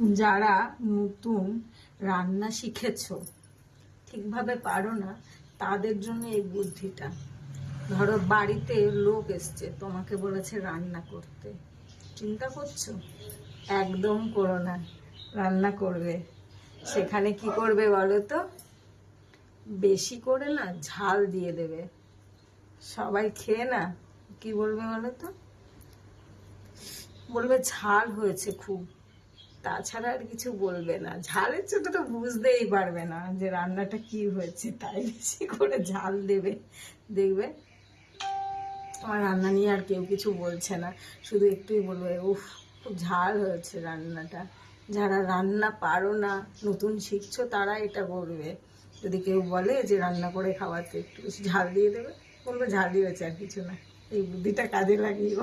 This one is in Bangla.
যারা নতুন রান্না শিখেছো, ঠিকভাবে পারো না, তাদের জন্য এই বুদ্ধিটা। ধরো বাড়িতে লোক এসছে, তোমাকে বলেছে রান্না করতে। চিন্তা করছ? একদম করো না, রান্না করবে। সেখানে কি করবে বলো তো? বেশি করে না, ঝাল দিয়ে দেবে। সবাই খেয়ে না? কি বলবে বলো তো? বলবে ঝাল হয়েছে খুব। তাছাড়া আর কিছু বলবে না। ঝালের ছোট তো বুঝতেই পারবে না যে রান্নাটা কি হয়েছে, তাই বেশি করে ঝাল দেবে। দেখবে? আমার রান্না নিয়ে আর কেউ কিছু বলছে না। শুধু একটুই বলবে, উফ, খুব ঝাল হয়েছে রান্নাটা। যারা রান্না পারো না, নতুন শিখছো, তারা এটা করবে। যদি কেউ বলে যে রান্না করে খাওয়াতে একটু বেশি ঝাল দিয়ে দেবে, বলবে ঝালই হয়েছে আর কিছু না। এই বুদ্ধিটা কাজে লাগিয়ে